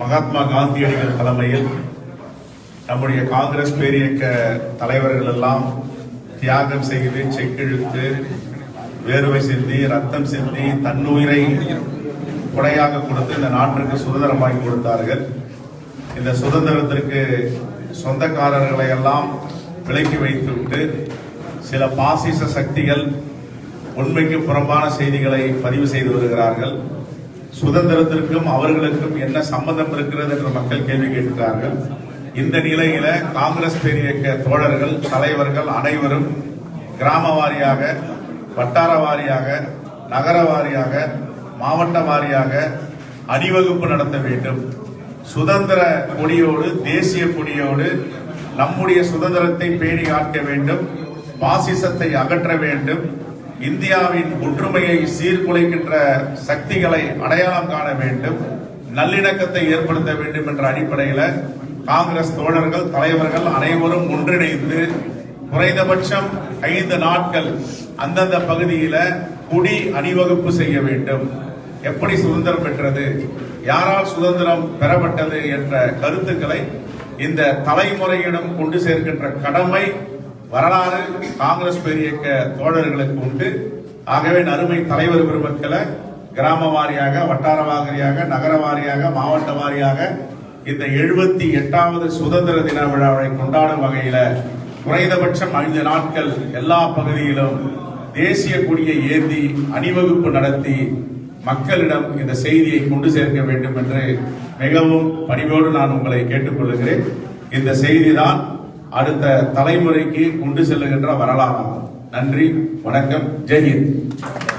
மகாத்மா காந்தியடிகள் தலைமையில் நம்முடைய காங்கிரஸ் பேரியக்க தலைவர்கள் எல்லாம் தியாகம் செய்து செக்கிழுத்து வேர்வை சிந்தி ரத்தம் சிந்தி தன்னுயிரை கொடையாக கொடுத்து இந்த நாட்டிற்கு சுதந்திரம் வாங்கி கொடுத்தார்கள். இந்த சுதந்திரத்திற்கு சொந்தக்காரர்களை எல்லாம் விலக்கி வைத்துவிட்டு சில பாசிச சக்திகள் உண்மைக்கு புறம்பான செய்திகளை பதிவு செய்து வருகிறார்கள். சுதந்திரத்திற்கும் அவர்களுக்கும் என்ன சம்பந்தம் இருக்கிறது என்று மக்கள் கேள்வி கேட்கிறார்கள். இந்த நிலையில காங்கிரஸ் பேரியக்க தோழர்கள் தலைவர்கள் அனைவரும் கிராம வாரியாக வட்டார வாரியாக நகர வாரியாக மாவட்ட வாரியாக அணிவகுப்பு நடத்த வேண்டும். சுதந்திர கொடியோடு தேசிய கொடியோடு நம்முடைய சுதந்திரத்தை பேணி காக்க வேண்டும். பாசிசத்தை அகற்ற வேண்டும். இந்தியாவின் ஒற்றுமையை சீர்குலைக்கின்ற சக்திகளை அடையாளம் காண வேண்டும் நல்லிணக்கத்தை ஏற்படுத்த வேண்டும் என்ற அடிப்படையில் காங்கிரஸ் தோழர்கள் தலைவர்கள் அனைவரும் ஒன்றிணைந்து குறைந்தபட்சம் ஐந்து நாட்கள் அந்தந்த பகுதியில குடி அணிவகுப்பு செய்ய வேண்டும். எப்படி சுதந்திரம் பெற்றது யாரால் சுதந்திரம் பெறப்பட்டது என்ற கருத்துக்களை இந்த தலைமுறையிடம் கொண்டு சேர்க்கின்ற கடமை வரலாறு காங்கிரஸ் பேரியக்க தோழர்களுக்கு உண்டு. ஆகவே நறுமை தலைவர் பெருமக்களை கிராம வாரியாக வட்டார வாரியாக நகர வாரியாக மாவட்ட வாரியாக இந்த எழுபத்தி எட்டாவது சுதந்திர தின விழாவை கொண்டாடும் வகையில குறைந்தபட்சம் ஐந்து நாட்கள் எல்லா பகுதியிலும் தேசிய கொடியை ஏந்தி அணிவகுப்பு நடத்தி மக்களிடம் இந்த செய்தியை கொண்டு சேர்க்க வேண்டும் என்று மிகவும் பணிவோடு நான் உங்களை கேட்டுக்கொள்கிறேன். இந்த செய்திதான் அடுத்த தலைமுறைக்கு கொண்டு செல்லுகின்ற வரலாறு நன்றி வணக்கம் ஜெய்ஹிந்த்